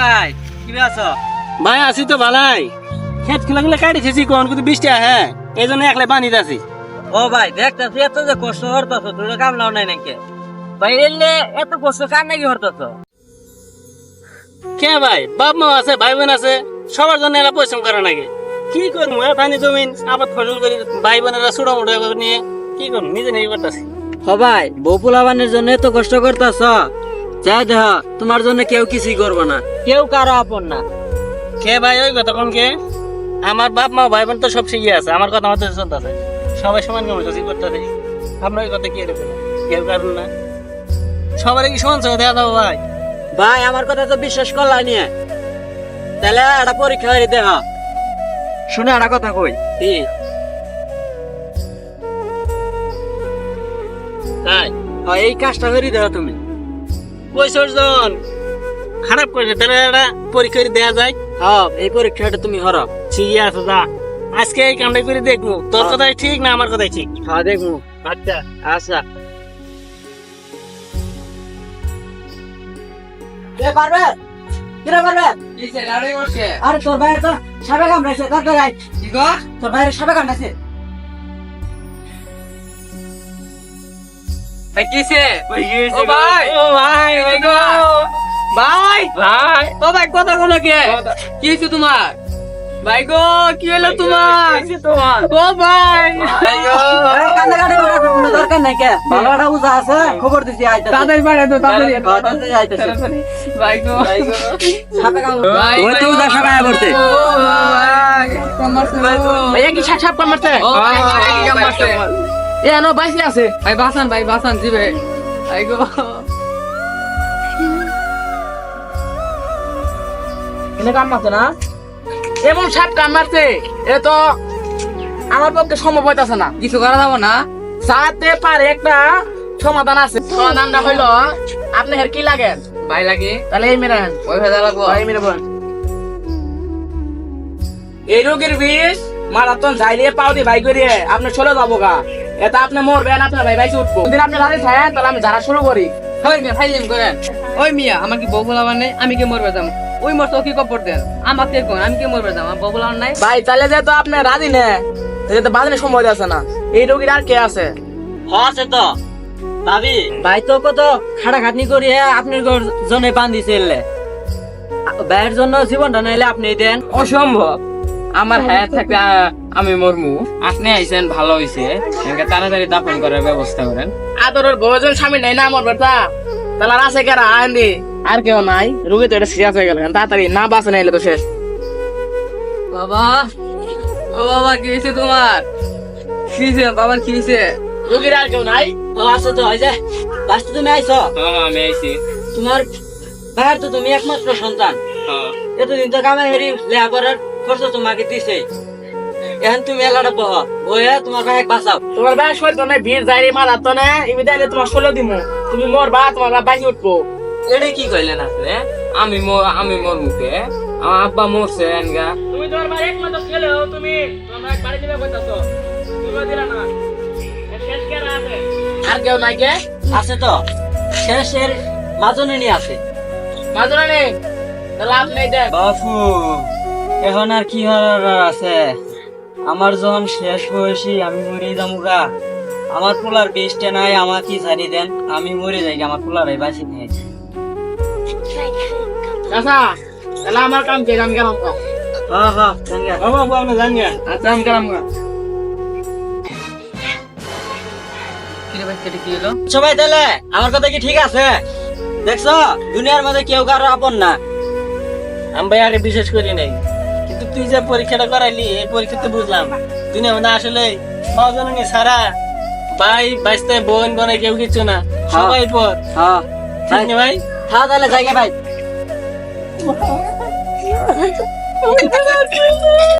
আছো? ভাই আছি তো ভালাই। খেত খেলা গুলো কাটিছি কোন কিন্তু বৃষ্টি আহে। এই জন্য একলাই পানি আছি ও ভাই দেখতাছি এত যে কষ্ট করতেছ তুই কাম লাও নাই নাকি? ভাই এলে এত কষ্ট কার নাকি করতেছ কে ভাই? বাপ মা আছে ভাই বোন আছে সবার জন্য এরা পরিশ্রম করে নাকি? কি করব এ পানি জমিন আবার ফসল করি ভাই বোনেরা ছোট মোটো নিয়ে কি করব নিজে নিজে করতেছি। ও ভাই বউ পোলাবানের জন্য এত কষ্ট করতেছ। যাই দেহ তোমার জন্য কেউ কিছুই করব না। কেউ কারও আপন না। কে ভাই ওই কথা কোন কে? আমার বাপ মা ভাই বোন তো সব শিখে আছে আমার কথা মতো চলতেছে সবাই সমান কেমন খুশি করতেছে আপনার ওই কথা কি রেখে কেউ কারণ না। সবার কি সমান চোখে দেখা দাও ভাই? ভাই আমার কথা তো বিশ্বাস করলাই নিয়ে। তাহলে একটা পরীক্ষা করে দেহ। শুনে একটা কথা কই। তাই হ্যাঁ, এই কাজটা করে দেহ তুমি। পয়সার জন খারাপ করে তাহলে একটা পরীক্ষা দেওয়া যায় হ্যাঁ এই পরীক্ষাটা তুমি হরো। ঠিক আছে যা। আজকে এই কামটা করে দেখব। তোর হ্যাঁ। কথাই ঠিক না আমার কথাই ঠিক? হ্যাঁ দেখব। আচ্ছা। আচ্ছা। আরে তোর ভাইয়ের তো সাপে কামড়াইছে তোর তোর ভাইয়ের সাপে কামড়াইছে। কিসে ও ভাই! ও ভাই ভাই গো ভাই ভাই ও ভাই কথা বলো কে কি হয়েছে তোমার ভাই গো কি হলো তোমার তোমার ও ভাই ভাই দরকার নাই কে ভালো একটা উজা আছে খবর দিছি আইতাছে তাড়াতাড়ি পারে তো হ্যাঁ, তাড়াতাড়ি আইতাছে ভাই গো ভাই গো সাপে ভাই, ওই তো উজা সাপে আয়া ও ভাই ভাই কি সাপ সাপ কামড়াচ্ছে ও ভাই কি কাম করছে এ নো বাইসে আছে। ভাই বাসান ভাই বাসান জিবে। ভাই গো। এনে কামড়াচ্ছে না? এমন সাপ কান মারছে এ তো আমার পক্ষে সম্ভব হইতাছে না। কিছু করা যাব না। সাথে পারে একটা সমাধান আছে। সমাধানটা হইল আপনি হের কি লাগেন ভাই লাগে। তাহলে এই মেরে ওই ভেজা লাগবো। এই মেরে বল এই রোগের বিষ মারাত্মক যাইলে পাও দিয়ে ভাই করিয়ে আপনি চলে যাব গা। এটা আপনি মরবেন আপনার ভাই ভাই উঠবো। যদি আপনি রাজি থাকেন তাহলে আমি যারা শুরু করি। হয় মিয়া ফাইলিম করেন ওই মিয়া আমার কি বউ বলাবার নাই আমি কি মরবে যাম ওই মরতো কি কপর দেন? আমাকে কোন আমি কি মরবে যাম আমার বউ বলাবার নাই। ভাই তাহলে যেহেতু আপনি রাজি নে যেহেতু বাজারে সময় আছে না। এই রোগীর আর কে আছে? আছে তো। ভাবি। ভাই তো কত খাটাখাটনি করি আপনার ঘর দিছে এলে। ভাইয়ের জন্য জীবনটা নাইলে আপনি দেন। অসম্ভব। আমার হ্যাঁ থাকতে আমি মরমু। আপনি আইছেন ভালো হইছে। তাড়াতাড়ি দাফন করার ব্যবস্থা করেন। আদরের বউজন স্বামী নাই না মরবে তা তাহলে আর আছে কেরা আন্দি আর কেউ নাই। রোগী তো এটা সিরিয়াস হয়ে গেল। তাড়াতাড়ি না বাঁচে নাইলে তো শেষ। বাবা ও বাবা কি হয়েছে তোমার? কি হয়েছে বাবার কি হয়েছে রোগীর আর কেউ নাই? ও আছে তো এই যে বাস্তু তুমি আইছো? হ্যাঁ আমি আইছি। তোমার ভাইয়ের তো তুমি একমাত্র সন্তান। হ্যাঁ। এতদিন তো কামাই হেরি লেহা করার খরচ তোমাকে দিছে। এখন তুমি এলাটা বহ। বহে তোমার ভাই বাঁচাও। তোমার ভাই শরীর তো নাই ভিড় যাই রে মারা তো না। এমনি তাইলে তোমার ষোলো দিমু। তুমি মরবা তোমার ভাই বাইকে উঠবো। এটা কি কইলেন আপনি? আমি ম- আমি মরমুকে আমার আব্বা মরছে এনগা। তুমি তোমার ভাই একমাত্র ছেলে হও তুমি। তোমার ভাই বাড়ি দিবে কইতাছো তুমি দিলা না। শেষ কেরা আছে? আর কেউ নাই কে? আছে তো। শেষের মাজনে আছে। মাজরা নেই লাভ নেই দেখ। বাপু। এখন আর কি হওয়ার আছে? আমার যখন শেষ বয়সী আমি মরে যামুগা আমার পোলার বেস্টে নাই আমাকে ছাড়ি দেন আমি মরে যাই আমার পোলার বাঁচি নেই। আচ্ছা তাহলে আমার কাম কে? গেলাম হ্যাঁ হ্যাঁ জানি আচ্ছা আমি গেলাম গা। সবাই তাহলে আমার কথা কি ঠিক আছে? দেখছ দুনিয়ার মধ্যে কেউ কারও আপন না। আমি ভাই আগে বিশেষ করি নাই। কিন্তু তুই যে পরীক্ষাটা করাইলি এই পরীক্ষাতে বুঝলাম। দুনিয়া মানে আসলে সজনে সারা ভাই বাইসতে বোন বোনে কেউ কিছু না। সবাই পর। হ্যাঁ ঠিক ভাই। হ্যাঁ তাহলে যাই ভাই।